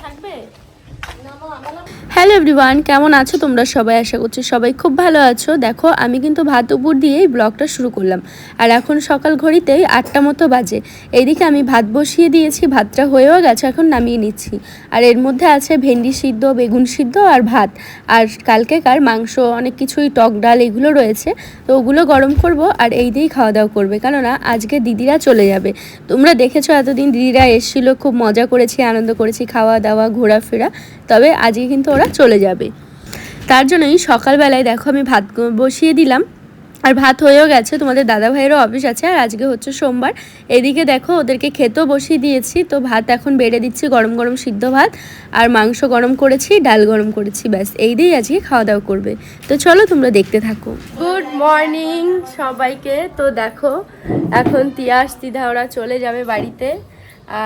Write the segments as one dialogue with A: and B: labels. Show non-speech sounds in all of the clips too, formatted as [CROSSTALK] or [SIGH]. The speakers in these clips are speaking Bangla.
A: থাকবে হ্যালো এভরিওয়ান, কেমন আছো তোমরা সবাই? আশা করছি সবাই খুব ভালো আছো। দেখো, আমি কিন্তু ভাত উপর দিয়েই ব্লগটা শুরু করলাম। আর এখন সকাল ঘড়িতেই আটটা মতো বাজে। এইদিকে আমি ভাত বসিয়ে দিয়েছি, ভাতটা হয়েও গেছে, এখন নামিয়ে নিচ্ছি। আর এর মধ্যে আছে ভেন্ডি সিদ্ধ, বেগুন সিদ্ধ আর ভাত। আর কালকেকার মাংস, অনেক কিছুই, টক ডাল, এগুলো রয়েছে। তো ওগুলো গরম করব আর এই দিয়েই খাওয়া দাওয়া করবে। কেননা, আজকে দিদিরা চলে যাবে। তোমরা দেখেছ এতদিন দিদিরা এসেছিল, খুব মজা করেছি, আনন্দ করেছি, খাওয়া দাওয়া, ঘোরাফেরা। তবে আজকে কিন্তু ওরা চলে যাবে। তার জন্যই সকালবেলায় দেখো আমি ভাত বসিয়ে দিলাম। আর ভাত হয়েও গেছে, তোমাদের দাদা ভাইয়েরও অফিস আছে। আর আজকে হচ্ছে সোমবার। এদিকে দেখো ওদেরকে খেতেও বসিয়ে দিয়েছি। তো ভাত এখন বেড়ে দিচ্ছি গরম গরম সিদ্ধ ভাত। আর মাংস গরম করেছি, ডাল গরম করেছি, ব্যাস। এই দিয়েই আজকে খাওয়া দাওয়া করবে। তো চলো তোমরা দেখতে থাকো। গুড মর্নিং সবাইকে। তো দেখো, এখন তিয়াস দিদা ওরা চলে যাবে বাড়িতে।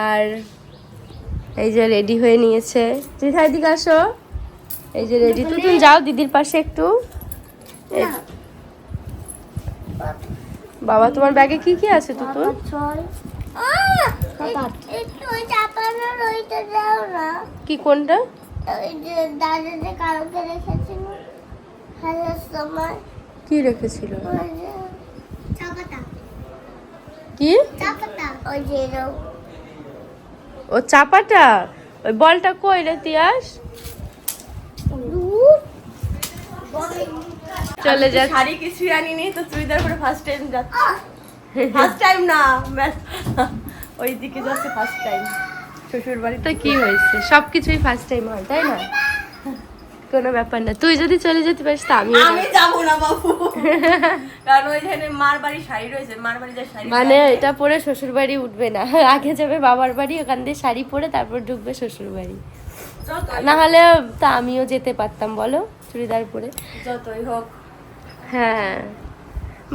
A: আর এই যে রেডি হয়ে নিয়েছে। দিদা এদিকে আসো। এই যে রেডি তো তুমি যাও দিদির পাশে একটু। বাবা তোমার ব্যাগে কি কি আছে
B: দাও না।
A: কি কোনটা? কি রেখেছিল? কি?
B: ওই যে।
A: ও চাপাটা? ওই বলটা কই রে তিয়াস? চলে যা
C: শাড়ি কিছুই আনিনি তো চুড়িদার করে ফার্স্ট টাইম যাচ্ছে। ফার্স্ট টাইম না ওই দিকে যাচ্ছে ফার্স্ট টাইম শ্বশুর বাড়িতে
A: তো কি হয়েছে? সব কিছুই ফার্স্ট টাইম হয় তাই না? কোনো ব্যাপার না। তুই যদি চলে যেতে পারিস তা আমিও
C: আমি
A: যাব।
C: না বাবু। কারণ ওইখানে মার বাড়ি শাড়ি রয়েছে মার বাড়ি যা শাড়ি
A: মানে এটা পরে শ্বশুর বাড়ি উঠবে না। আগে যাবে বাবার বাড়ি ওখান দিয়ে শাড়ি পরে তারপর ঢুকবে শ্বশুর বাড়ি। না হলে তা আমিও যেতে পারতাম বলো? চুড়িদার পরে।
C: যতই হোক।
A: হ্যাঁ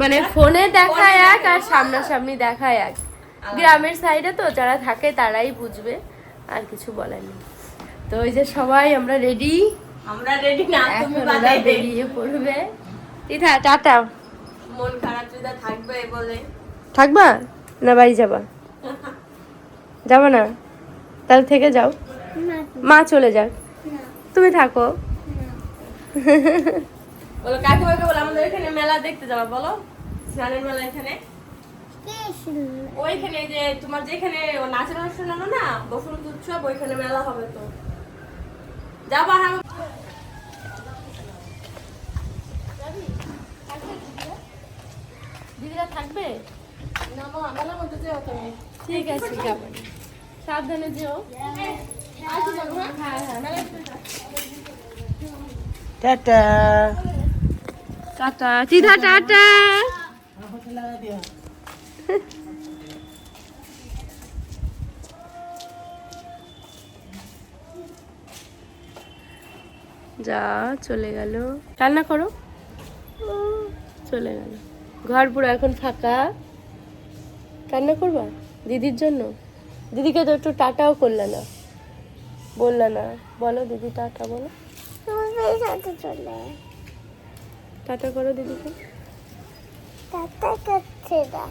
A: মানে ফোনে দেখা এক আর সামনাসামনি দেখা এক। গ্রামের সাইডে তো যারা থাকে তারাই বুঝবে আর কিছু বলার নেই। তো ওই যে সবাই আমরা রেডি
C: আমরা রেডি না তুমি বাদে।
A: বেরিয়ে পড়বে। দিদা টাটা
C: মন খারাপ যদি থাকবে বলে।
A: থাকবা? না বাড়ি যাবা। যাবা না? তাহলে থেকে যাও। মা চলে যাক। তুমি থাকো।
C: বলো কাকিমাকে বলো? আমাদের এখানে মেলা দেখতে যাবা বলো। স্নানের মেলা এখানে। ওইখানে যে তোমার যেখানে ও নাচের অনুষ্ঠান হলো না বসন্ত উৎসব ওইখানে মেলা হবে তো। যাবা হ্যাঁ।
A: থাকবে? ঠিক আছে সাবধানে যেও।
C: হ্যাঁ
A: হ্যাঁ হ্যাঁ।
D: টাটা।
A: টাটা দিদা টাটা। যা চলে গেল। রান্না করো। চলে গেল। ঘর পুরো এখন ফাঁকা। রান্না করবা? দিদির জন্য? দিদিকে তো একটু টাটাও করলে না। বললে না। বলো দিদি, টাটা বলো। টাটা করো দিদিকে।
B: টাটা করছে না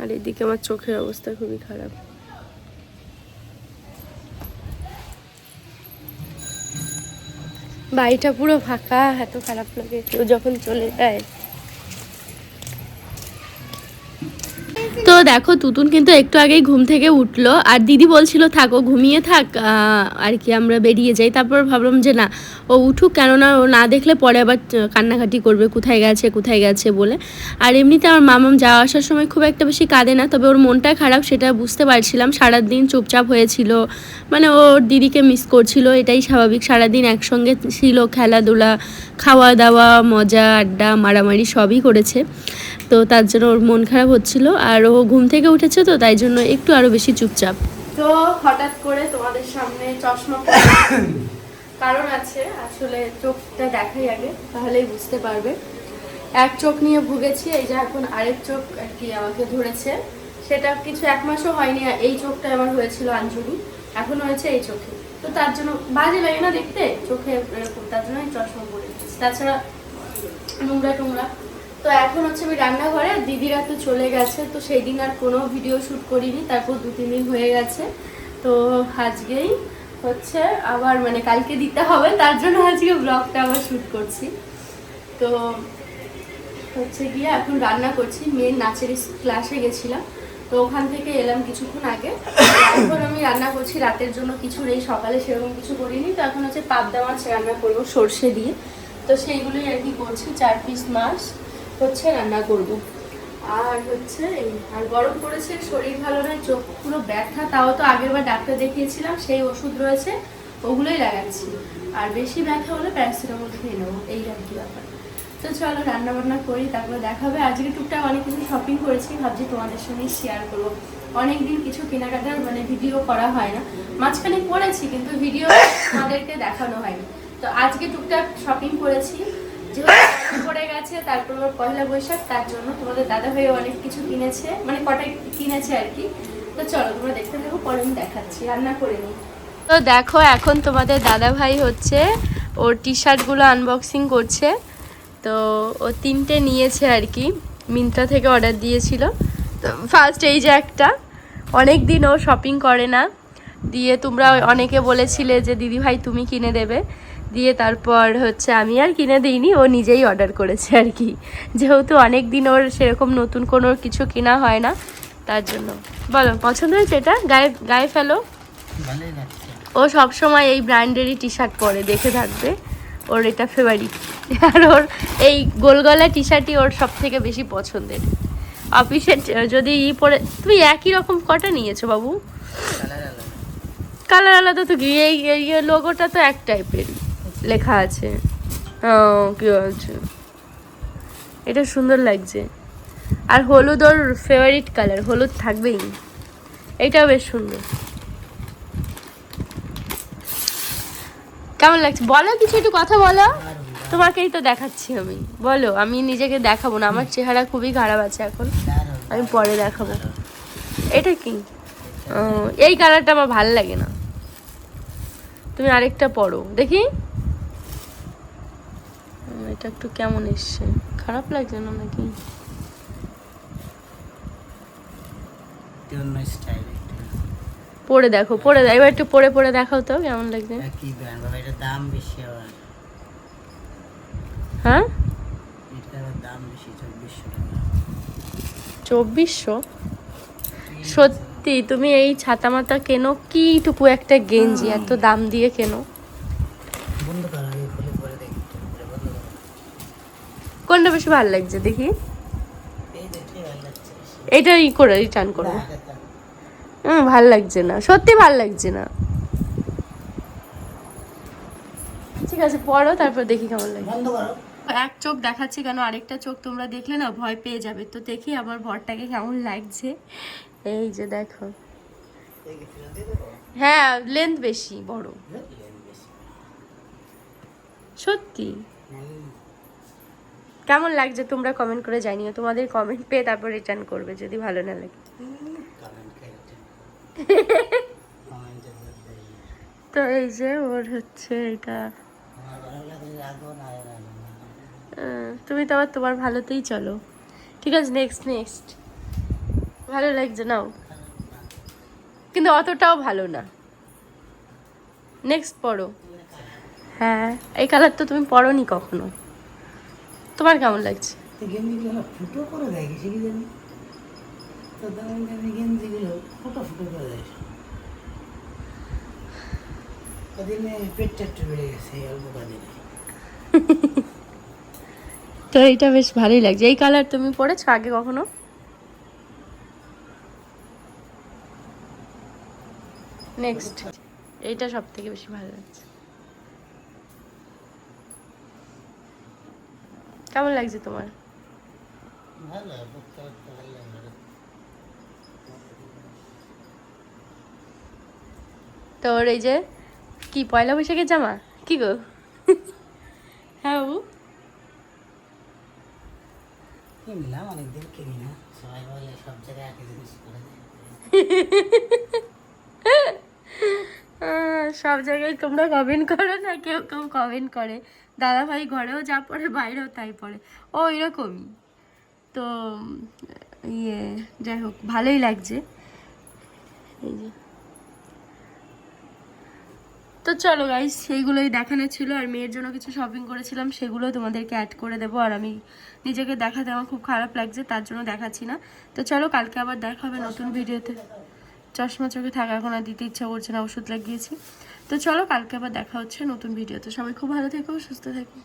A: আর এদিকে আমার চোখের অবস্থা খুবই খারাপ। বাড়িটা পুরো ফাঁকা এত খারাপ লাগে। কেউ যখন চলে যায় দেখো, তুতুন কিন্তু একটু আগেই ঘুম থেকে উঠল। আর দিদি বলছিল, থাকো ঘুমিয়ে থাক আর কি আমরা বেরিয়ে যাই। তারপর ভাবলাম যে, না, ও উঠুক, কেননা ও না দেখলে পরে আবার কান্নাকাটি করবে, কোথায় গেছে কোথায় গেছে বলে। আর এমনিতে আমার মামাম যাওয়া আসার সময় খুব একটা বেশি কাঁদে না, তবে ওর মনটা খারাপ, সেটা বুঝতে পারছিলাম। সারাদিন চুপচাপ হয়েছিল মানে ওর দিদিকে মিস করছিল, এটাই স্বাভাবিক। সারাদিন একসঙ্গে ছিল, খেলাধুলা খাওয়া দাওয়া মজা, আড্ডা, মারামারি সবই করেছে। তো তার জন্য ওর মন খারাপ হচ্ছিল, আর ও ঘুম থেকে উঠেছে তো, তাই জন্য একটু আরও বেশি চুপচাপ। তো হঠাৎ করে তোমাদের সামনে চশমা কারণ আছে, আসলে চোখটা দেখাই আগে, তাহলেই বুঝতে পারবে। এক চোখ নিয়ে ভুগেছি, এই যে এখন আরেক চোখ আর কি আমাকে ধরেছে। সেটা কিছু এক মাসও হয়নি এই চোখটা আমার হয়েছিল আঞ্জলি। এখন হয়েছে এই চোখে। তো তার জন্য বাজে লাগে না দেখতে? চোখে এরকম, তার জন্য চশমা পরে তাছাড়া নোংরা টোংরা তো এখন হচ্ছে আমি রান্নাঘরে দিদিরা তো চলে গেছে, তো সেই দিন আর কোনো ভিডিও শ্যুট করিনি, তারপর দু, তিন দিন হয়ে গেছে। তো আজকেই হচ্ছে আবার মানে কালকে দিতে হবে, তার জন্য আজকে ব্লগটা আবার শ্যুট করছি। তো হচ্ছে গিয়ে এখন রান্না করছি মেয়ের নাচের ক্লাসে গেছিলাম, তো ওখান থেকে এলাম কিছুক্ষণ আগে। এখন আমি রান্না করছি, রাতের জন্য কিছু নেই, সকালে সেরকম কিছু করিনি, তো এখন হচ্ছে পাবদা মাছ রান্না করব সর্ষে দিয়ে। তো সেইগুলোই আর কি করছি, চার পিস মাছ। হচ্ছে রান্না করব। আর হচ্ছে আর গরম পড়েছে, শরীর ভালো নয়, চোখ পুরো ব্যথা, তাও তো আগের বার ডাক্তার দেখিয়েছিলাম, সেই ওষুধ রয়েছে, ওগুলোই লাগাচ্ছি। আর বেশি ব্যথা হলে প্যারাসিটামল খেয়ে নেব, এই আর কি ব্যাপার। তো চলো রান্না বান্না করি, তারপরে দেখা হবে আজকে টুকটাক অনেক কিছু শপিং করেছি, ভাবছি তোমাদের সঙ্গে শেয়ার করব। অনেকদিন কিছু কেনাকাটার মানে ভিডিও করা হয় না। মাঝখানে করেছি, কিন্তু ভিডিও আমাদেরকে দেখানো হয়নি। তো আজকে টুকটাক শপিং করেছি, যেহেতু পড়ে গেছে, তারপর পয়লা বৈশাখ, তার জন্য তোমাদের দাদা ভাই অনেক কিছু কিনেছে মানে কটাই কিনেছে আর কি। তো চলো, তোমরা দেখতে থাকো, পরে আমি দেখাচ্ছি, রান্না করে নিই। তো দেখো, এখন তোমাদের দাদা ভাই হচ্ছে, ওর টি শার্টগুলো আনবক্সিং করছে। তো ও তিনটে নিয়েছে আর কি, মিন্ত্রা থেকে অর্ডার দিয়েছিল। তো ফার্স্ট এই যে একটা অনেক দিন ও শপিং করে না। দিয়ে তোমরা অনেকে বলেছিলে যে দিদি ভাই তুমি কিনে দেবে। দিয়ে তারপর হচ্ছে আমি আর কিনে দিইনি ও নিজেই অর্ডার করেছে আর কি। যেহেতু অনেক দিন ওর সেরকম নতুন কোনো কিছু কেনা হয় না তার জন্য। বলো পছন্দ হয়েছে এটা? গায়ে গায়ে ফেলো। ও সব সময় এই ব্র্যান্ডেরই টি শার্ট পরে দেখে থাকবে। ওর এটা ফেভারিট আর ওর এই গোলগলা টি শার্টই ওর সব থেকে বেশি পছন্দের। অফিসের যদি ই পরে তুমি একই রকম কটা নিয়েছো বাবু?
D: কালার আলাদা।
A: তো এই লোগোটা তো এক টাইপের লেখা আছে। কি বলছো? এটা সুন্দর লাগছে। আর হলুদ ওর ফেভারিট কালার হলুদ থাকবেই। এইটাও বেশ সুন্দর। কেমন লাগছে? বলো কিছু, একটু কথা বলো। তোমাকেই তো দেখাচ্ছি আমি। বলো, আমি নিজেকে দেখাবো না। আমার চেহারা খুবই খারাপ আছে এখন। আমি পরে দেখাবো। এটা কি? এই কালারটা আমার ভালো লাগে না। তুমি আরেকটা পড়ো দেখি। উম, একটু কেমন এসছে? খারাপ লাগছে না নাকি? পরে দেখো পরে দেখো এবার একটু পরে পরে দেখাও তো কেমন লাগছে?
D: একই ব্র্যান্ড বাবা এটার দাম বেশি আবার।
A: হ্যাঁ?
D: এটার দাম বেশি চব্বিশশো টাকা।
A: চব্বিশশো? সত্যি তুমি এই ছাতা মাতা কেনো? কিটুকু একটা গেঞ্জি এত দাম দিয়ে কেনো?
D: বন্ধ করো আগে খুলে পরে দেখি পরে বন্ধ করো
A: কোনটা বেশি ভালো লাগছে দেখি। এটা ই করে রিটার্ন করব হুম ভালো লাগছে না। সত্যি ভালো লাগছে না। ঠিক আছে পড়ো তারপর দেখি কেমন লাগে। এক চোখ দেখাচ্ছি কেন আরেকটা চোখ তোমরা দেখলে না ভয় পেয়ে যাবে। তো দেখি আমার ভরটাকে কেমন লাগছে। এই যে দেখো। হ্যাঁ লেন্থ বেশি বড়। সত্যি?
D: হুম,
A: কেমন লাগছে? তোমরা কমেন্ট করে জানিও। তোমাদের কমেন্ট পেয়ে তারপর রিটার্ন করবে, যদি ভালো না লাগে। তো এই যে ওর হচ্ছে এটা।
D: না না।
A: তুমি তো আবার তোমার ভালোতেই চলো। ঠিক আছে নেক্সট নেক্সট ভালো লাগছে নাও কিন্তু অতটাও ভালো না। নেক্সট পড়ো। হ্যাঁ এই কালার তো তুমি পড়োনি কখনো। তোমার কেমন লাগছে?
D: তো গেঞ্জিগুলো ফুটো করে দেয় কিছু কি জানি? তো দামি দামি গেঞ্জিগুলো ফুটো ফুটো করে দেয়। কদিনে পেটটা একটু বেড়ে গেছে অল্প কদিনে [LAUGHS]
A: তো এইটা বেশ ভালোই লাগছে। এই কালার তুমি পড়েছো আগে কখনো? নেক্সট [LAUGHS] এইটা সব থেকে বেশি ভালো লাগছে। কেমন লাগছে তোমার? তোর এই যে কি পয়লা বৈশাখের জামা? কি গো? হ্যাঁ বাবু?
D: কিনলাম অনেকদিন কিনি না। সবাই বলে সব জায়গায় একই জিনিস করে [LAUGHS]
A: সব জায়গায় তোমরা কমেন্ট করো না কেউ কেউ কমেন্ট করে। দাদা ভাই ঘরেও যা পড়ে বাইরেও তাই পড়ে। ও এরকমই। তো ইয়ে যাই হোক ভালোই লাগছে। এই যে। তো চলো গাইস সেইগুলোই দেখানো ছিল। আর মেয়ের জন্য কিছু শপিং করেছিলাম সেগুলো তোমাদেরকে অ্যাড করে দেবো। আর আমি নিজেকে দেখাতে আমার খুব খারাপ লাগছে তার জন্য দেখাচ্ছি না। তো চলো কালকে আবার দেখা হবে নতুন ভিডিওতে চশমা চোখে থাকা এখন আর দিতে ইচ্ছা করছে না ওষুধ লাগিয়েছি। তো চলো কালকে আবার দেখা হচ্ছে নতুন ভিডিওতে সবাই খুব ভালো থেকো সুস্থ থেকো।